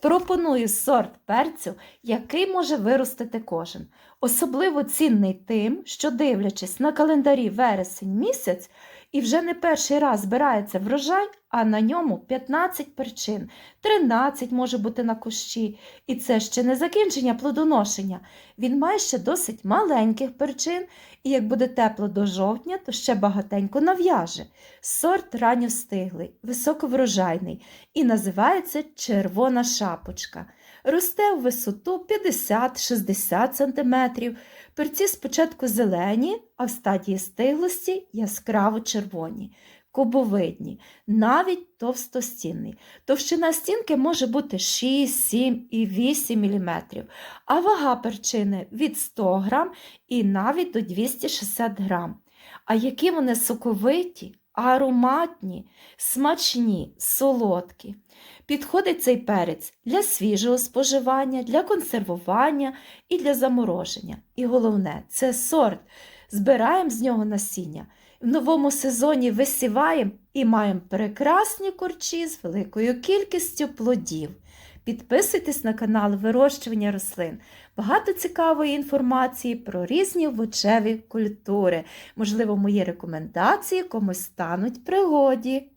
Пропоную сорт перцю, який може виростити кожен. Особливо цінний тим, що, дивлячись на календарі вересень місяць, і вже не перший раз збирається врожай, а на ньому 15 перчин, 13 може бути на кущі. І це ще не закінчення плодоношення. Він має ще досить маленьких перчин, і як буде тепло до жовтня, то ще багатенько нав'яже. Сорт ранньостиглий, високоврожайний і називається червона шапочка. Росте у висоту 50-60 см. Перці спочатку зелені, а в стадії стиглості яскраво червоні, кубовидні, навіть товстостінний. Товщина стінки може бути 6, 7 і 8 мм, а вага перчини від 100 г і навіть до 260 г. А які вони соковиті, ароматні, смачні, солодкі. Підходить цей перець для свіжого споживання, для консервування і для замороження. І головне, це сорт. Збираємо з нього насіння. В новому сезоні висіваємо і маємо прекрасні корчі з великою кількістю плодів. Підписуйтесь на канал вирощування рослин. Багато цікавої інформації про різні овочеві культури. Можливо, мої рекомендації комусь стануть пригоді.